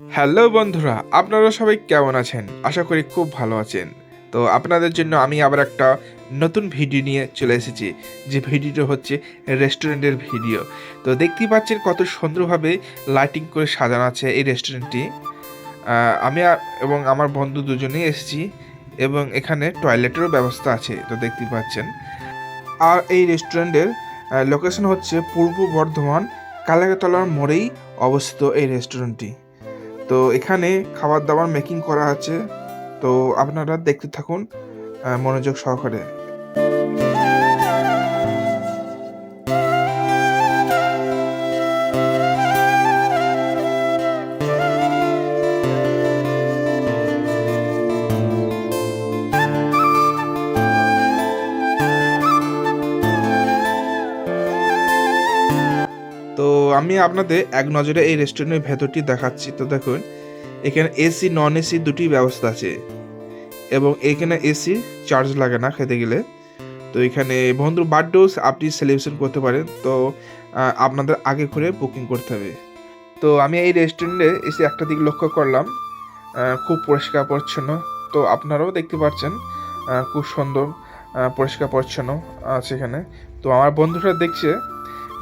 Hello বন্ধুরা, আপনারা সবাই কেমন আছেন? আশা করি খুব ভালো আছেন। তো আপনাদের জন্য আমি আবার একটা নতুন ভিডিও নিয়ে চলে এসেছি, যে ভিডিওটা হচ্ছে রেস্টুরেন্টের ভিডিও। তো দেখতেই পাচ্ছেন কত সুন্দরভাবে লাইটিং করে সাজানো আছে এই রেস্টুরেন্টটি। আমি এবং আমার বন্ধু দুজনেই এসেছি এবং এখানে টয়লেটেরও ব্যবস্থা আছে, তো দেখতেই পাচ্ছেন। আর এই রেস্টুরেন্টের লোকেশন হচ্ছে পূর্ব বর্ধমান কালাকাতলার মোড়েই অবস্থিত এই রেস্টুরেন্টটি। তো এখানে খাবার দাবার মেকিং করা আছে। তো আপনারা দেখতে থাকুন মনোযোগ সহকারে। তো আমি আপনাদের এক নজরে এই রেস্টুরেন্টের ভেতরটি দেখাচ্ছি। তো দেখুন, এখানে এসি নন এসি দুটি ব্যবস্থা আছে এবং এখানে এসি চার্জ লাগে না খেতে গেলে। তো এখানে বন্ধুর বার্থডেও আপনি সেলিব্রেশন করতে পারেন। তো আপনাদের আগে করে বুকিং করতে হবে। তো আমি এই রেস্টুরেন্টে এসে একটা দিক লক্ষ্য করলাম। খুব পরিষ্কার পরিচ্ছন্ন। তো আপনারাও দেখতে পাচ্ছেন খুব সুন্দর পরিষ্কার পরিচ্ছন্ন আছে এখানে। তো আমার বন্ধুরা দেখছে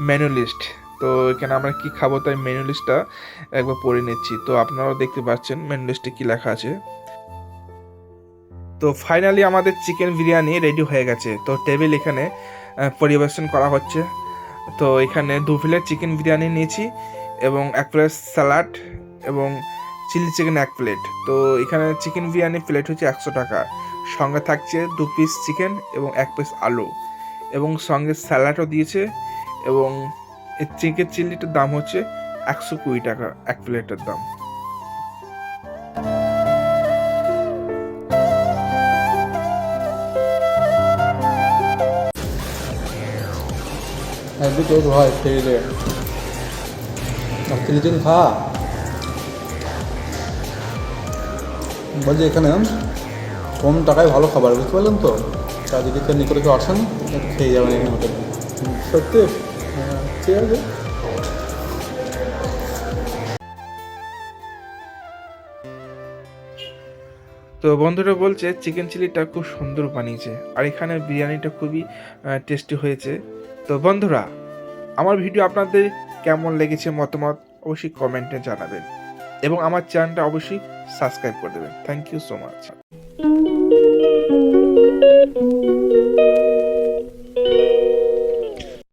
মেনু লিস্ট তো এখানে আমরা কি খাব তাই মেনু লিস্টটা একবার পড়ে নিচ্ছি। তো আপনারাও দেখতে পাচ্ছেন মেনু লিস্টে কি লেখা আছে। তো ফাইনালি আমাদের চিকেন বিরিয়ানি রেডি হয়ে গেছে। তো টেবিল এখানে পরিবেশন করা হচ্ছে। তো এখানে দু প্লেট চিকেন বিরিয়ানি নিয়েছি এবং এক প্লেট স্যালাড এবং চিলি চিকেন এক প্লেট তো এখানে চিকেন বিরিয়ানি প্লেট হচ্ছে একশো টাকা। সঙ্গে থাকছে দু পিস চিকেন এবং এক পিস আলু। এবং সঙ্গে স্যালাডও দিয়েছে এবং এই চিকেন চিল্লিটার দাম হচ্ছে একশো কুড়ি টাকা এক প্লেটের দাম। একদিন তোর হয় ফেরিলে চিলি চিকেন খা। বলছি এখানে কম টাকায় ভালো খাবার বুঝতে পারলেন তো? কেউ নিকটে কেউ আসেন খেয়ে যাবেন এখানে হোটেলে সত্যি? হ্যাঁ, তো বন্ধুরা বলছে চিকেন চিলিটা খুব সুন্দর বানিয়েছে, আর এখানে বিরিয়ানিটা খুবই টেস্টি হয়েছে। তো বন্ধুরা, আমার ভিডিও আপনাদের কেমন লেগেছে মতামত অবশ্যই কমেন্টে জানাবেন, এবং আমার চ্যানেলটা অবশ্যই সাবস্ক্রাইব করে দেবেন। Thank you so much